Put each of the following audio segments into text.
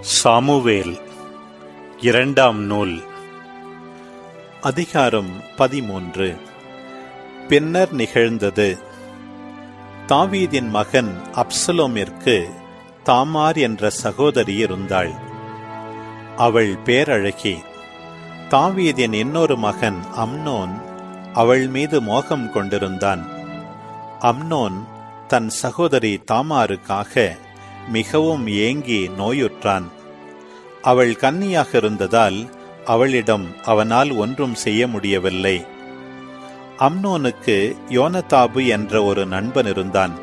Samuel இரண்டாம் நூல். அதிகாரம் பதிமூன்று. பின்னர் நிகழ்ந்தது. தாவீதின் மகன் அப்சலோமிற்கு தாமார் என்ற சகோதரி இருந்தாள். அவள் பேரழகி. தாவீதின் இன்னொரு மகன் அம்னோன் அவள் மீது மோகம் கொண்டிருந்தான். அம்னோன் தன் சகோதரி தாமாருக்காக மிகவும் ஏங்கி நோயுற்றான். அவள் கன்னியாக இருந்ததால் அவளிடம் அவனால் ஒன்றும் செய்ய முடியவில்லை. அம்னோனுக்கு யோனதாபு என்ற ஒரு நண்பன் இருந்தான்.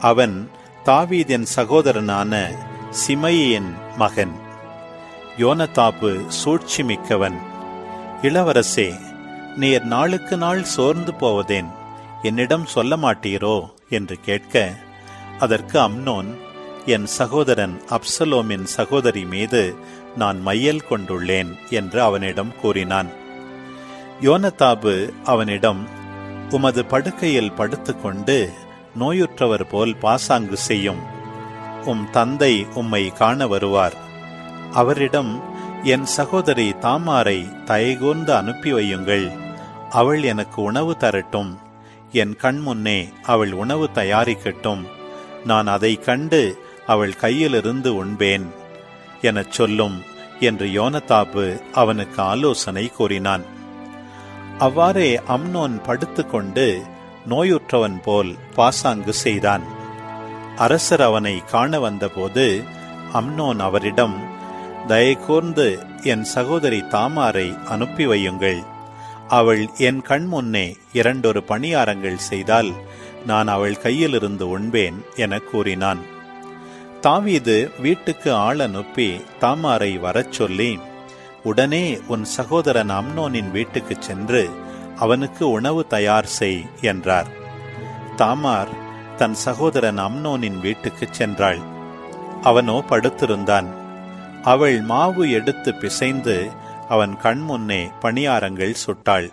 அவன் தாவீதின் சகோதரனான சிமையின் மகன். யோனதாபு சூழ்ச்சி மிக்கவன் இளவரசே நீர் நாளுக்கு நாள் சோர்ந்து போவதேன். என்னிடம் சொல்ல மாட்டீரோ? என்று கேட்க அதற்கு அம்னோன் என் சகோதரன் அப்சலோமின் சகோதரி மீது நான் மையல் கொண்டுள்ளேன் என்று அவனிடம் கூறினான். யோனதாபு அவனிடம் உமது படுக்கையில் படுத்துக்கொண்டு நோயுற்றவர் போல் பாசாங்கு செய்யும். உம் தந்தை உம்மை காண வருவார். அவரிடம் என் சகோதரி தாமாரை தயகூர்ந்து அனுப்பி வையுங்கள். அவள் எனக்கு உணவு தரட்டும். என் கண் முன்னே அவள் உணவு தயாரிக்கட்டும். நான் அதை கண்டு அவள் கையிலிருந்து உண்பேன். எனச் சொல்லும் என்று யோனதாபு அவனுக்கு ஆலோசனை கூறினான். அவ்வாறே அம்னோன் படுத்துக்கொண்டு நோயுற்றவன் போல் பாசாங்கு செய்தான். அரசர் அவனை காண வந்தபோது அம்னோன் அவரிடம் தயகூர்ந்து என் சகோதரி தாமாரை அனுப்பி வையுங்கள். அவள் என் கண் முன்னே இரண்டொரு பணியாரங்கள் செய்தால் நான் அவள் கையிலிருந்து உண்பேன் என கூறினான். தாவீது வீட்டுக்கு ஆள் அனுப்பி தாமாரை வரச் சொல்லி உடனே உன் சகோதரன் அம்னோனின் வீட்டுக்கு சென்று அவனுக்கு உணவு தயார் செய் என்றார். தாமார் தன் சகோதரன் அம்னோனின் வீட்டுக்கு சென்றாள். அவனோ படுத்திருந்தான். அவள் மாவு எடுத்து பிசைந்து அவன் கண்முன்னே பணியாரங்கள் சுட்டாள்.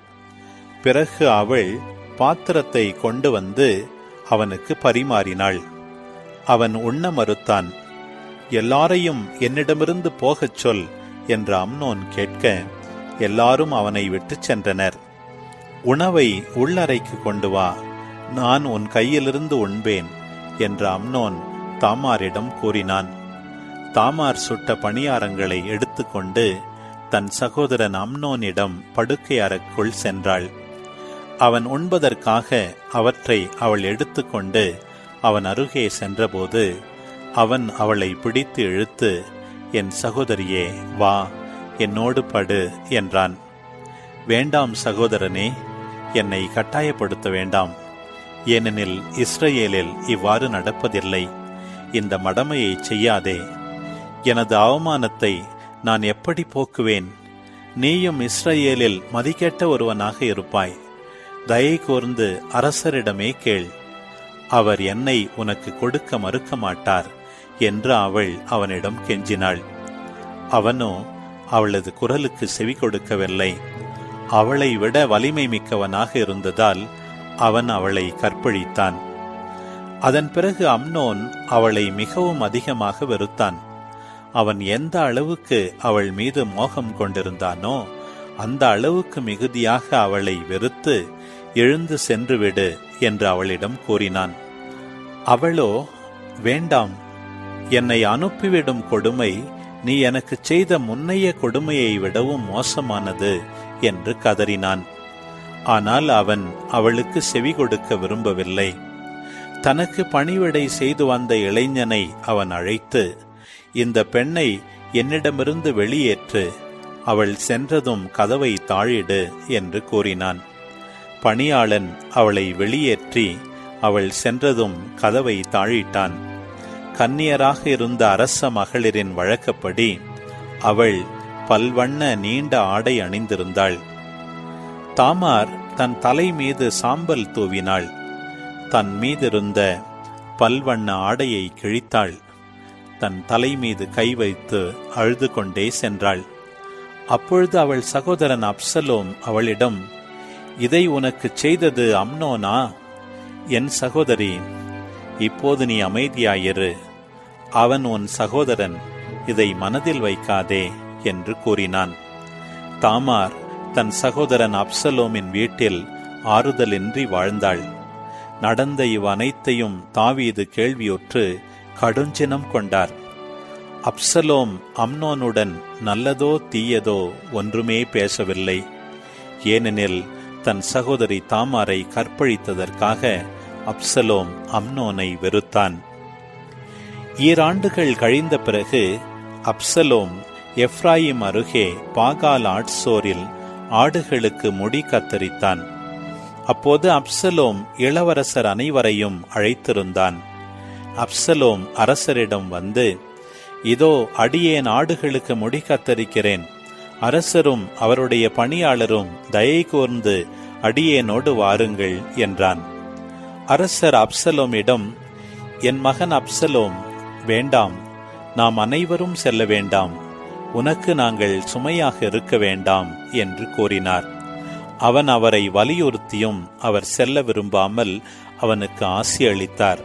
பிறகு அவள் பாத்திரத்தை கொண்டு வந்து அவனுக்கு பரிமாறினாள். அவன் உண்ண மறுத்தான். எல்லாரையும் என்னிடமிருந்து போகச் சொல் என்று அம்னோன் கேட்க எல்லாரும் அவனை விட்டுச் சென்றனர். உணவை உள்ளறைக்கு கொண்டு வா நான் உன் கையிலிருந்து உண்பேன் என்று அம்னோன் தாமாரிடம் கூறினான். தாமார் சுட்ட பணியாரங்களை எடுத்துக்கொண்டு தன் சகோதரன் அம்னோனிடம் படுக்கை அறைக்குள் சென்றாள். அவன் உண்பதற்காக அவற்றை அவள் எடுத்துக்கொண்டு அவன் அருகே சென்றபோது அவன் அவளை பிடித்து இழுத்து என் சகோதரியே வா என்னோடு படு என்றான். வேண்டாம் சகோதரனே என்னை கட்டாயப்படுத்த வேண்டாம். ஏனெனில் இஸ்ரேலில் இவ்வாறு நடப்பதில்லை. இந்த மடமையை செய்யாதே. எனது அவமானத்தை நான் எப்படி போக்குவேன்? நீயும் இஸ்ரேலில் மதிக்கேட்ட ஒருவனாக இருப்பாய். தயை கூர்ந்து அரசரிடமே கேள். அவர் என்னை உனக்கு கொடுக்க மறுக்க மாட்டார் என்று அவள் அவனிடம் கெஞ்சினாள். அவனோ அவளது குரலுக்கு செவி கொடுக்கவில்லை. அவளை விட வலிமை மிக்கவனாக இருந்ததால் அவன் அவளை கற்பழித்தான். அதன் பிறகு அம்னோன் அவளை மிகவும் அதிகமாக வெறுத்தான். அவன் எந்த அளவுக்கு அவள் மீது மோகம் கொண்டிருந்தானோ அந்த அளவுக்கு மிகுதியாக அவளை வெறுத்து எழுந்து சென்றுவிடு. என்று அவளிடம் கூறினான். அவளோ வேண்டாம். என்னை அனுப்பிவிடும் கொடுமை நீ எனக்கு செய்த முன்னைய கொடுமையை விடவும் மோசமானது என்று கதறினான். ஆனால் அவன் அவளுக்கு செவி கொடுக்க விரும்பவில்லை. தனக்கு பணிவிடை செய்து வந்த இளைஞனை அவன் அழைத்து இந்த பெண்ணை என்னிடமிருந்து வெளியேற்று அவள் சென்றதும் கதவை தாழிடு என்று கூறினான். பணியாளன் அவளை வெளியேற்றி அவள் சென்றதும் கதவை தாழிட்டான். கன்னியராக இருந்த அரச மகளிரின் வழக்கப்படி அவள் பல்வண்ண நீண்ட ஆடை அணிந்திருந்தாள். தாமார் தன் தலை மீது சாம்பல் தூவினாள். தன் மீதிருந்த பல்வண்ண ஆடையை கிழித்தாள். தன் தலை மீது கை வைத்து அழுது கொண்டே சென்றாள். அப்பொழுது அவள் சகோதரன் அப்சலோம் அவளிடம் இதை உனக்கு செய்தது அம்னோனா? என் சகோதரி இப்போது நீ அமைதியாயிரு. அவன் உன் சகோதரன். இதை மனதில் வைக்காதே என்று கூறினான். தாமார் தன் சகோதரன் அப்சலோமின் வீட்டில் ஆறுதலின்றி வாழ்ந்தாள். நடந்த இவ்வனைத்தையும் தாவீது கேள்வியுற்று கடுஞ்சினம் கொண்டார். அப்சலோம் அம்னோனுடன் நல்லதோ தீயதோ ஒன்றுமே பேசவில்லை. ஏனெனில் தன் சகோதரி தாமாரை கற்பழித்ததற்காக அப்சலோம் அம்னோனை வெறுத்தான். ஈராண்டுகள் கழிந்த பிறகு அப்சலோம் எஃப்ராயிம் அருகே பாகால் ஆட்சோரில் ஆடுகளுக்கு முடி கத்தரித்தான். அப்போது அப்சலோம் இளவரசர் அனைவரையும் அழைத்திருந்தான். அப்சலோம் அரசரிடம் வந்து இதோ அடியேன் ஆடுகளுக்கு முடி கத்தரிக்கிறேன். அரசரும் அவருடைய பணியாளரும் தயை கூர்ந்து அடியேனோடு வாருங்கள் என்றான். அரசர் அப்சலோமிடம் என் மகன் அப்சலோம் வேண்டாம் நாம் அனைவரும் செல்ல வேண்டாம் உனக்கு நாங்கள் சுமையாக இருக்க வேண்டாம் என்று கூறினார். அவன் அவரை வலியுறுத்தியும் அவர் செல்ல விரும்பாமல் அவனுக்கு ஆசி அளித்தார்.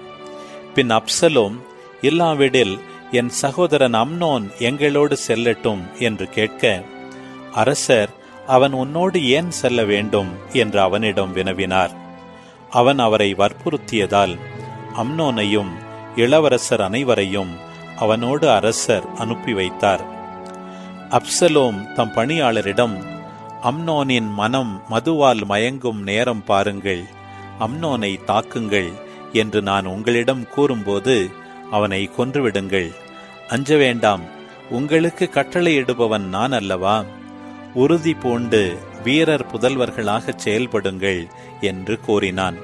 பின் அப்சலோம் இல்லாவிடில் என் சகோதரன் அம்னோன் எங்களோடு செல்லட்டும் என்று கேட்க அரசர் அவன் உன்னோடு ஏன் செல்ல வேண்டும்? என்று அவனிடம் வினவினார். அவன் அவரை வற்புறுத்தியதால் அம்னோனையும் இளவரசர் அனைவரையும் அவனோடு அரசர் அனுப்பி வைத்தார். அப்சலோம் தம் பணியாளரிடம் அம்னோனின் மனம் மதுவால் மயங்கும் நேரம் பாருங்கள் அம்னோனை தாக்குங்கள் என்று நான் உங்களிடம் கூறும்போது அவனை கொன்றுவிடுங்கள். அஞ்ச வேண்டாம் உங்களுக்கு கட்டளையிடுபவன் நான் அல்லவா? உறுதி பூண்டு வீரர் புதல்வர்களாகச் செயல்படுங்கள் என்று கூறினான்.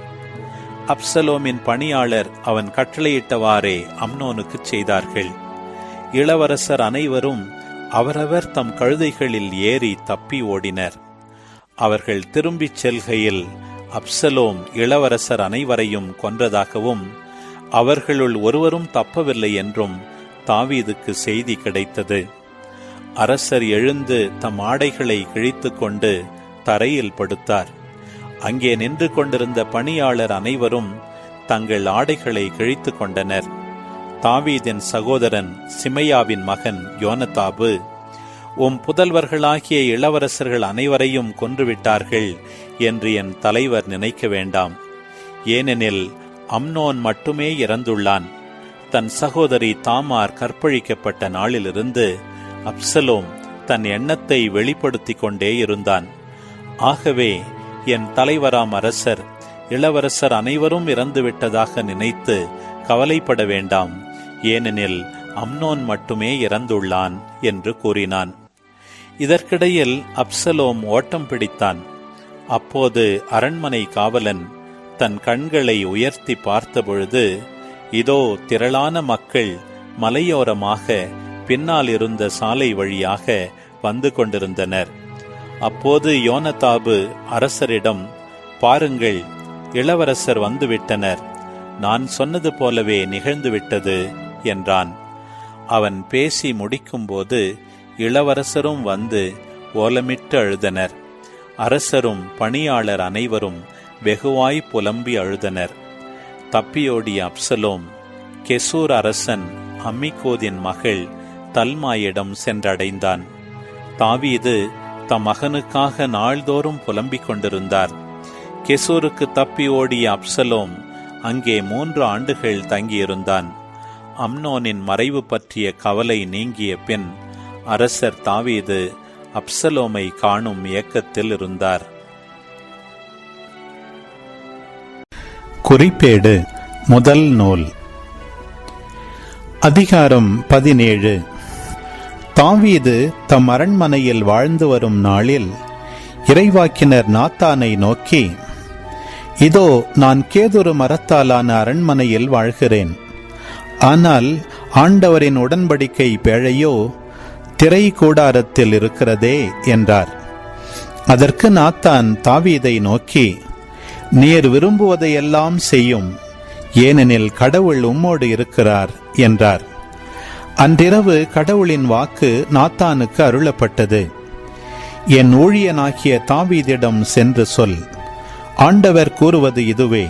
அப்சலோமின் பணியாளர் அவன் கட்டளையிட்டவாறே அம்னோனுக்குச் செய்தார்கள். இளவரசர் அனைவரும் அவரவர் தம் கழுதைகளில் ஏறி தப்பி ஓடினர். அவர்கள் திரும்பிச் செல்கையில் அப்சலோம் இளவரசர் அனைவரையும் கொன்றதாகவும் அவர்களுள் ஒருவரும் தப்பவில்லை என்றும் தாவீதுக்கு செய்தி கிடைத்தது. அரசர் எழுந்து தம் ஆடைகளை கிழித்துக் கொண்டு தரையில் படுத்தார். அங்கே நின்று கொண்டிருந்த பணியாளர் அனைவரும் தங்கள் ஆடைகளை கிழித்துக் கொண்டனர் தாவீதின் சகோதரன் சிமையாவின் மகன் யோனதாபு உம் புதல்வர்களாகிய இளவரசர்கள் அனைவரையும் கொன்றுவிட்டார்கள் என்று என் தலைவர் நினைக்க வேண்டாம். ஏனெனில் அம்னோன் மட்டுமே இறந்துள்ளான். தன் சகோதரி தாமார் கற்பழிக்கப்பட்ட நாளிலிருந்து அப்சலோம் தன் எண்ணத்தை வெளிப்படுத்திக் கொண்டே இருந்தான். ஆகவே என் தலைவராம் அரசர் இளவரசர் அனைவரும் இறந்துவிட்டதாக நினைத்து கவலைப்பட வேண்டாம். ஏனெனில் அம்னோன் மட்டுமே இறந்துள்ளான் என்று கூறினான். இதற்கிடையில் அப்சலோம் ஓட்டம் பிடித்தான். அப்போது அரண்மனை காவலன் தன் கண்களை உயர்த்தி பார்த்தபொழுது இதோ திரளான மக்கள் மலையோரமாக பின்னால் இருந்த சாலை வழியாக வந்து கொண்டிருந்தனர். அப்போது யோனதாபு அரசரிடம் பாருங்கள் இளவரசர் வந்துவிட்டனர். நான் சொன்னது போலவே நிகழ்ந்துவிட்டது என்றான். அவன் பேசி முடிக்கும்போது இளவரசரும் வந்து ஓலமிட்டு அழுதனர். அரசரும் பணியாளர் அனைவரும் வெகுவாய் புலம்பி அழுதனர். தப்பியோடிய அப்சலோம் கெசூர் அரசன் அம்மிகோதின் மகள் தல்மாயிடம் சென்றடைந்தான். தாவீது தம் மகனுக்காக நாள்தோறும் புலம்பிக் கொண்டிருந்தார். கெசூருக்கு தப்பி ஓடிய அப்சலோம் அங்கே மூன்று ஆண்டுகள் தங்கியிருந்தான். அம்னோனின் மறைவு பற்றிய கவலை நீங்கிய பின் அரசர் தாவீது அப்சலோமை காணும் இயக்கத்தில் இருந்தார். குறிப்பேடு முதல் நூல். அதிகாரம் பதினேழு. தாவீது தம் அரண்மனையில் வாழ்ந்து வரும் நாளில் இறைவாக்கினர் நாத்தானை நோக்கி இதோ நான் கேதுரு மரத்தாலான அரண்மனையில் வாழ்கிறேன். ஆனால் ஆண்டவரின் உடன்படிக்கை பேழையோ திரை கூடாரத்தில் இருக்கிறதே என்றார். அதற்கு நாத்தான் தாவீதை நோக்கி நீர் விரும்புவதையெல்லாம் செய்யும். ஏனெனில் கடவுள் உம்மோடு இருக்கிறார் என்றார். அன்றிரவு கடவுளின் வாக்கு நாத்தானுக்கு அருளப்பட்டது. என் ஊழியனாகிய தாவீதிடம் சென்று சொல் ஆண்டவர் கூறுவது இதுவே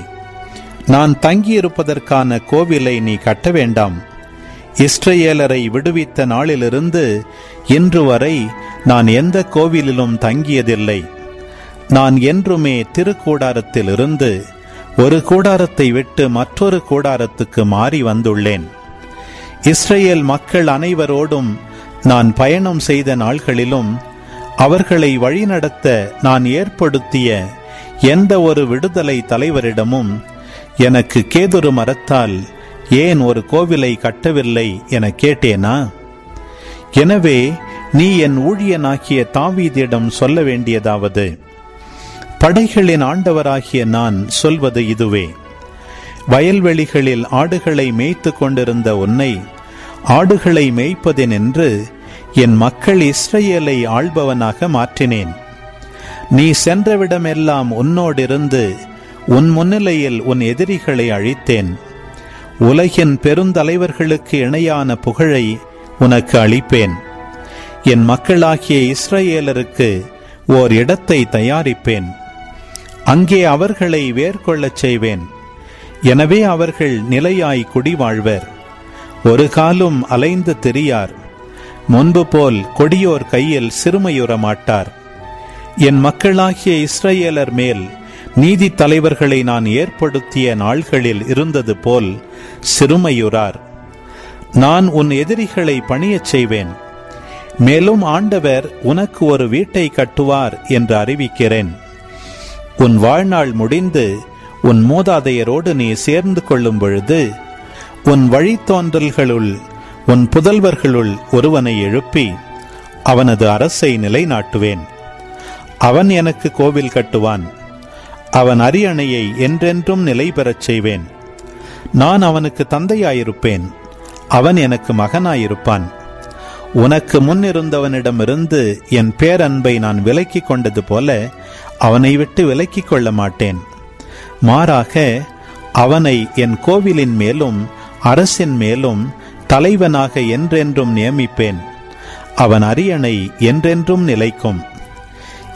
நான் தங்கியிருப்பதற்கான கோவிலை நீ கட்ட வேண்டாம். இஸ்ரேலரை விடுவித்த நாளிலிருந்து இன்று வரை நான் எந்த கோவிலிலும் தங்கியதில்லை. நான் என்றுமே திருக்கூடாரத்தில் இருந்து ஒரு கூடாரத்தை விட்டு மற்றொரு கூடாரத்துக்கு மாறி வந்துள்ளேன். இஸ்ரேல் மக்கள் அனைவரோடும் நான் பயணம் செய்த நாள்களிலும் அவர்களை வழிநடத்த நான் ஏற்படுத்திய எந்த ஒரு விடுதலை தலைவரிடமும் எனக்கு கேதுரு மரத்தால் ஏன் ஒரு கோவிலை கட்டவில்லை என கேட்டேனா? எனவே நீ என் ஊழியனாகிய தாவீதிடம் சொல்ல வேண்டியதாவது படைகளின் ஆண்டவராகிய நான் சொல்வது இதுவே. வயல்வெளிகளில் ஆடுகளை மேய்த்து கொண்டிருந்த உன்னை ஆடுகளை மேய்ப்பதென்று என் மக்கள் இஸ்ரேலை ஆள்பவனாக மாற்றினேன். நீ சென்றவிடமெல்லாம் உன்னோடிருந்து உன் முன்னிலையில் உன் எதிரிகளை அழித்தேன். உலகின் பெருந்தலைவர்களுக்கு இணையான புகழை உனக்கு அளிப்பேன். என் மக்களாகிய இஸ்ரேலருக்கு ஓர் இடத்தை தயாரிப்பேன். அங்கே அவர்களை வேர்கொள்ளச் செய்வேன். எனவே அவர்கள் நிலையாய் குடிவாழ்வர். ஒரு காலும் அலைந்து திரியார். முன்பு போல் கொடியோர் கையில் சிறுமையுற மாட்டார் என் மக்களாகிய இஸ்ரேலர் மேல் நீதி தலைவர்களை நான் ஏற்படுத்திய நாள்களில் இருந்தது போல் சிறுமையுறார். நான் உன் எதிரிகளை பணியச் செய்வேன். மேலும் ஆண்டவர் உனக்கு ஒரு வீட்டை கட்டுவார் என்று அறிவிக்கிறேன். உன் வாழ்நாள் முடிந்து உன் மூதாதையரோடு நீ சேர்ந்து கொள்ளும் பொழுது உன் வழித்தோன்றல்களுள் உன் புதல்வர்களுள் ஒருவனை எழுப்பி அவனது அரசை நிலைநாட்டுவேன். அவன் எனக்கு கோவில் கட்டுவான். அவன் அரியணையை என்றென்றும் நிலை பெறச் செய்வேன். நான் அவனுக்கு தந்தையாயிருப்பேன். அவன் எனக்கு மகனாயிருப்பான். உனக்கு முன் இருந்தவனிடமிருந்து என் பேரன்பை நான் விலக்கிக் கொண்டது போல அவனை விட்டு விலக்கிக் கொள்ள மாட்டேன். மாறாக அவனை என் கோவிலின் மேலும் அரசின் மேலும் தலைவனாக என்றென்றும் நியமிப்பேன். அவன் அரியணை என்றென்றும் நிலைக்கும்.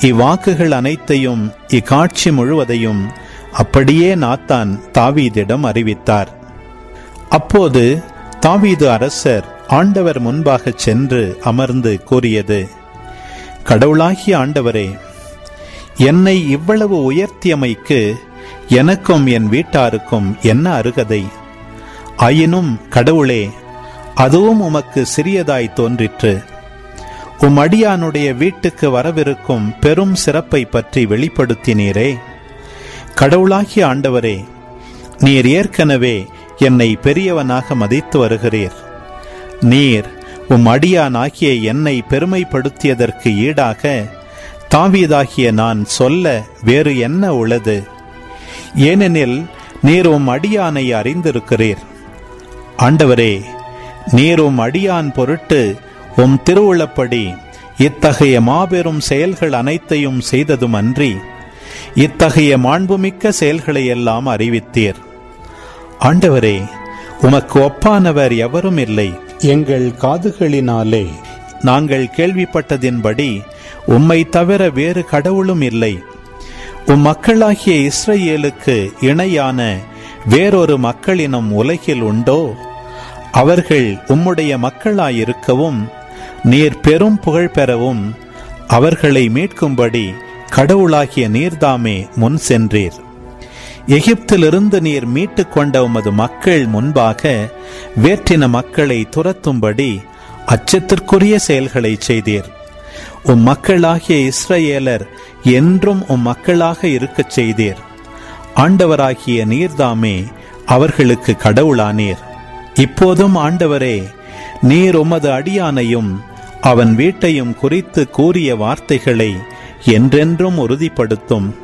இவ்வாக்குகள் அனைத்தையும் இக்காட்சி முழுவதையும் அப்படியே நாத்தான் தாவீதிடம் அறிவித்தார். அப்போது தாவீது அரசர் ஆண்டவர் முன்பாக சென்று அமர்ந்து கூறியது கடவுளாகிய ஆண்டவரே என்னை இவ்வளவு உயர்த்தியமைக்கு எனக்கும் என் வீட்டாருக்கும் என்ன அருகதை? ஆயினும் கடவுளே அதுவும் உமக்கு சிறியதாய் தோன்றிற்று. உம் அடியானுடைய வீட்டுக்கு வரவிருக்கும் பெரும் சிறப்பை பற்றி வெளிப்படுத்தினீரே. கடவுளாகிய ஆண்டவரே நீர் ஏற்கனவே என்னை பெரியவனாக மதித்து வருகிறீர். நீர் உம் அடியானாகிய என்னை பெருமைப்படுத்தியதற்கு ஈடாக தாவீதாகிய நான் சொல்ல வேறு என்ன உள்ளது? ஏனெனில் நீர் உம் அடியானை அறிந்திருக்கிறீர். ஆண்டவரே நீர் உம் அடியான் பொருட்டு உம் திருவுளப்படி இத்தகைய மாபெரும் செயல்கள் அனைத்தையும் செய்ததும் அன்றி இத்தகைய மாண்புமிக்க செயல்களை எல்லாம் அறிவித்தீர். ஆண்டவரே உமக்கு ஒப்பானவர் எவரும் இல்லை. எங்கள் காதுகளினாலே நாங்கள் கேள்விப்பட்டதின்படி உம்மை தவிர வேறு கடவுளும் இல்லை. உம் மக்களாகிய இஸ்ரேலுக்கு இணையான வேறொரு மக்களினம் உலகில் உண்டோ? அவர்கள் உம்முடைய மக்களாயிருக்கவும் நீர் பெரும் புகழ் பெறவும் அவர்களை மீட்கும்படி கடவுளாகிய நீர்தாமே முன் சென்றீர். எகிப்திலிருந்து நீர் மீட்டுக் கொண்ட உமது மக்கள் முன்பாக வேற்றின மக்களை துரத்தும்படி அச்சத்திற்குரிய செயல்களை செய்தீர். உம் மக்களாகிய இஸ்ரேலர் என்றும் உம் மக்களாக இருக்கச் செய்தீர். ஆண்டவராகிய நீர்தாமே அவர்களுக்கு கடவுளானீர். இப்போதும் ஆண்டவரே நீர் உமது அடியானையும் அவன் வீட்டையும் குறித்து கூறிய வார்த்தைகளை என்றென்றும் உறுதிப்படுத்தும்.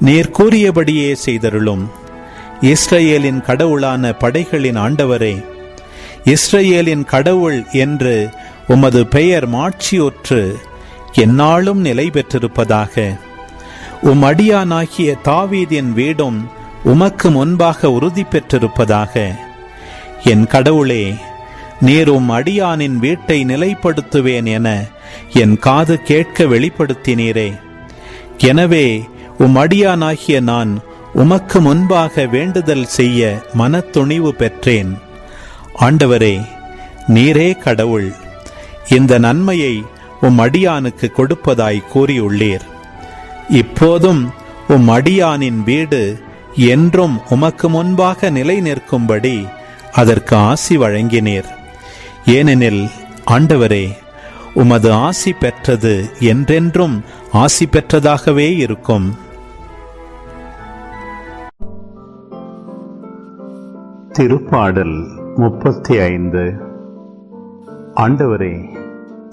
நீர் கூறியபடியே செய்தருளும். இஸ்ரேலின் கடவுளான படைகளின் ஆண்டவரே இஸ்ரேலின் கடவுள் என்று உமது பெயர் மாட்சியுற்று எந்நாளும் நிலை பெற்றிருப்பதாக. உம் அடியானாகிய தாவீதின் வீடும் உமக்கு முன்பாக உறுதி பெற்றிருப்பதாக. என் கடவுளே நீர் உம் அடியானின் வீட்டை நிலைப்படுத்துவேன் என என் காது கேட்க வெளிப்படுத்தினீரே. எனவே உம் அடியானாகிய நான் உமக்கு முன்பாக வேண்டுதல் செய்ய மனத்துணிவு பெற்றேன். ஆண்டவரே நீரே கடவுள். இந்த நன்மையை உம் அடியானுக்கு கொடுப்பதாய் கூறியுள்ளீர். இப்போதும் உம் அடியானின் வீடு என்றும் உமக்கு முன்பாக நிலை நிற்கும்படி அதற்கு ஆசி வழங்கினீர். ஏனெனில் ஆண்டவரே உமது ஆசி பெற்றது என்றென்றும் ஆசி பெற்றதாகவே இருக்கும். திருப்பாடல் முப்பத்தி ஐந்து. ஆண்டவரே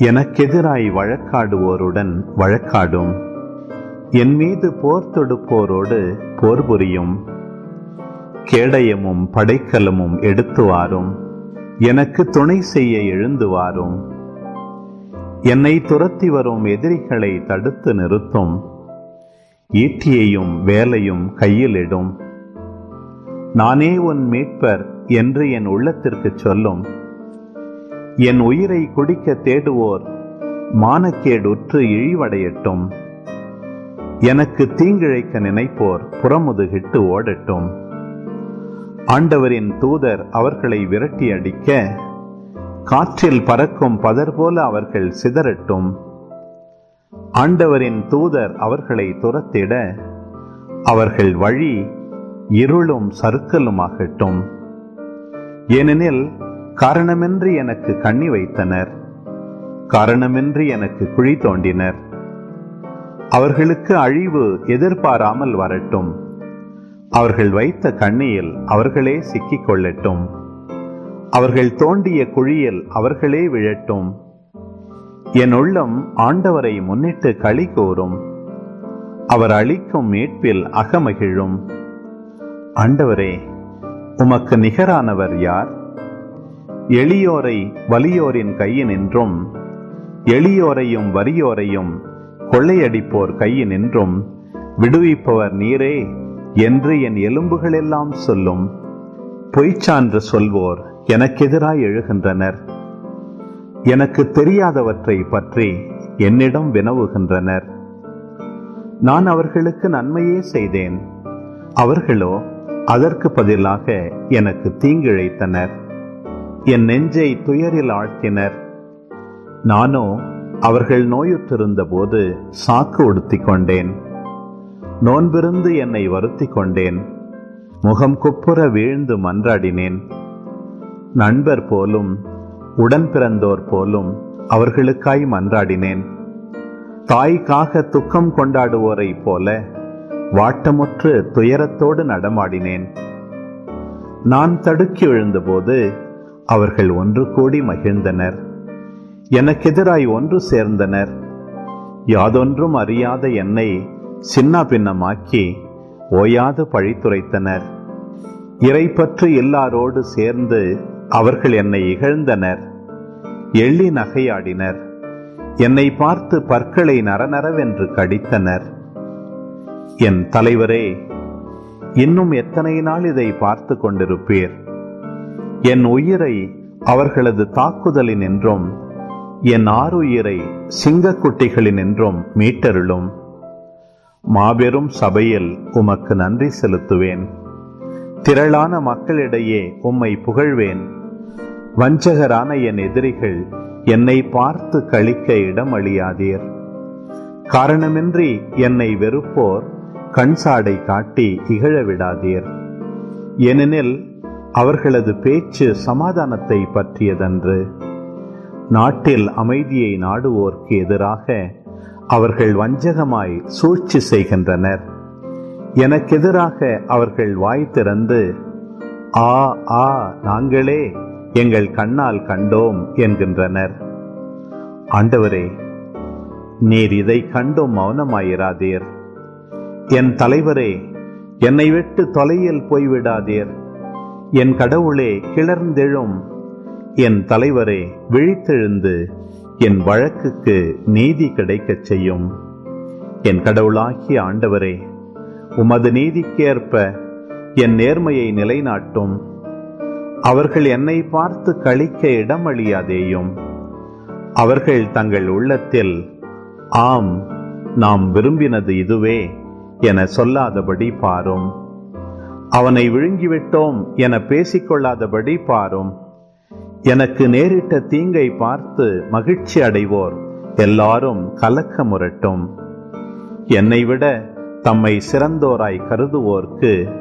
எனக்கெதிராய் வழக்காடுவோருடன் வழக்காடும். என் மீது போர் தொடுப்போரோடு போர் புரியும். கேடயமும் படைக்கலமும் எடுத்து வாரும். எனக்கு துணை செய்ய எழுந்து வாரும். என்னை துரத்தி வரும் எதிரிகளை தடுத்து நிறுத்தும். ஈட்டியையும் வேலையும் கையிலிடும். நானே உன் மீட்பர் என்று என் உள்ளத்திற்கு சொல்லும். என் உயிரை குடிக்க தேடுவோர் மானக்கேடுற்று இழிவடையட்டும். எனக்கு தீங்கிழைக்க நினைப்போர் புறமுதுகிட்டு ஓடட்டும். ஆண்டவரின் தூதர் அவர்களை விரட்டி அடிக்க காற்றில் பறக்கும் பதர் போல அவர்கள் சிதறட்டும். ஆண்டவரின் தூதர் அவர்களை துரத்திட அவர்கள் வழி இருளும் சறுக்கலுமாகட்டும். ஏனெனில் காரணமின்றி எனக்கு கண்ணி வைத்தனர். காரணமின்றி எனக்கு குழி தோண்டினர். அவர்களுக்கு அழிவு எதிர்பாராமல் வரட்டும். அவர்கள் வைத்த கண்ணியில் அவர்களே சிக்கிக் கொள்ளட்டும். அவர்கள் தோண்டிய குழியில் அவர்களே விழட்டும். என் உள்ளம் ஆண்டவரை முன்னிட்டு களி கூறும். அவர் அளிக்கும் மீட்பில் அகமகிழும். ஆண்டவரே உமக்கு நிகரானவர் யார்? எளியோரை வலியோரின் கையினின்றும் எளியோரையும் வறியோரையும் கொள்ளையடிப்போர் கையினின்றும் விடுவிப்பவர் நீரே என்று என் எலும்புகளெல்லாம் சொல்லும். பொய்ச்சான்று சொல்வோர் எனக்கெதிராய் எழுகின்றனர். எனக்கு தெரியாதவற்றை பற்றி என்னிடம் வினவுகின்றனர். நான் அவர்களுக்கு நன்மையே செய்தேன். அவர்களோ அதற்கு பதிலாக எனக்கு தீங்கிழைத்தனர். என் நெஞ்சை துயரில் ஆழ்த்தினர். நானோ அவர்கள் நோயுற்றிருந்த போது சாக்கு உடுத்திக் கொண்டேன் நோன்பிருந்து என்னை வருத்தி கொண்டேன் முகம் குப்புற வீழ்ந்து மன்றாடினேன். நண்பர் போலும் உடன் பிறந்தோர் போலும் அவர்களுக்காய் மன்றாடினேன். தாய்க்காக துக்கம் கொண்டாடுவோரைப் போல வாட்டமுற்று துயரத்தோடு நடமாடினேன். நான் தடுக்கி எழுந்தபோது அவர்கள் ஒன்று கூடி மகிழ்ந்தனர். எனக்கெதிராய் ஒன்று சேர்ந்தனர். யாதொன்றும் அறியாத என்னை சின்ன பின்னமாக்கி ஓயாது பழித்துரைத்தனர் இறைப்பற்று எல்லாரோடு சேர்ந்து அவர்கள் என்னை இகழ்ந்தனர். எள்ளி நகையாடினர். என்னை பார்த்து பற்களை நரநரவென்று கடித்தனர். என் தலைவரே இன்னும் எத்தனை நாள் இதை பார்த்து கொண்டிருப்பீர்? என் உயிரை அவர்களது தாக்குதலினின்றும் என் ஆறுயிரை சிங்கக்குட்டிகளினின்றும் மீட்டருளும். மாபெரும் சபையில் உமக்கு நன்றி செலுத்துவேன். திரளான மக்களிடையே உம்மை புகழ்வேன். வஞ்சகரான என் எதிரிகள் என்னை பார்த்து கழிக்க இடம் அழியாதீர் காரணமின்றி என்னை வெறுப்போர் கண்சாடை காட்டி இகழ விடாதீர் ஏனெனில் அவர்களது பேச்சு சமாதானத்தை பற்றியதன்று. நாட்டில் அமைதியை நாடுவோர்க்கு எதிராக அவர்கள் வஞ்சகமாய் சூழ்ச்சி செய்கின்றனர். எனக்கெதிராக அவர்கள் வாய் திறந்து ஆ ஆ நாங்களே எங்கள் கண்ணால் கண்டோம் என்கின்றனர். ஆண்டவரே நீர் இதை கண்டும் மௌனமாயிராதீர். என் தலைவரே என்னை விட்டு தொலையில் போய்விடாதீர். என் கடவுளே கிளர்ந்தெழும். என் தலைவரே விழித்தெழுந்து என் வழக்குக்கு நீதி கிடைக்கச் செய்யும். என் கடவுளாகிய ஆண்டவரே உமது நீதிக்கேற்ப என் நேர்மையை நிலைநாட்டும். அவர்கள் என்னை பார்த்து கழிக்க இடமளியாதேயும். அவர்கள் தங்கள் உள்ளத்தில் ஆம் நாம் விரும்பினது இதுவே என சொல்லாதபடி பாரும். அவனை விழுங்கிவிட்டோம் என பேசிக்கொள்ளாதபடி பாரும். எனக்கு நேரிட்ட தீங்கை பார்த்து மகிழ்ச்சி அடைவோர் எல்லாரும் கலக்கமுறட்டும் என்னை விட தம்மை சிறந்தோராய் கருதுவோர்க்கு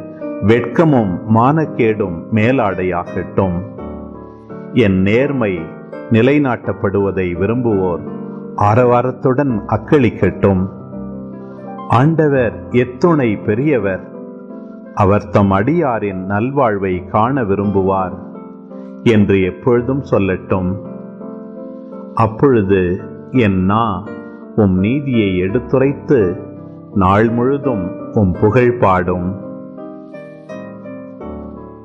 வெட்கமும் மானக்கேடும் மேலாடையாகட்டும். என் நேர்மை நிலைநாட்டப்படுவதை விரும்புவோர் ஆரவாரத்துடன் அக்களிக்கட்டும். ஆண்டவர் எத்துணை பெரியவர் அவர் தம் அடியாரின் நல்வாழ்வை காண விரும்புவார் என்று எப்பொழுதும் சொல்லட்டும். அப்பொழுது என் நா உம் நீதியை எடுத்துரைத்து நாள் முழுதும் உம் புகழ் பாடும்.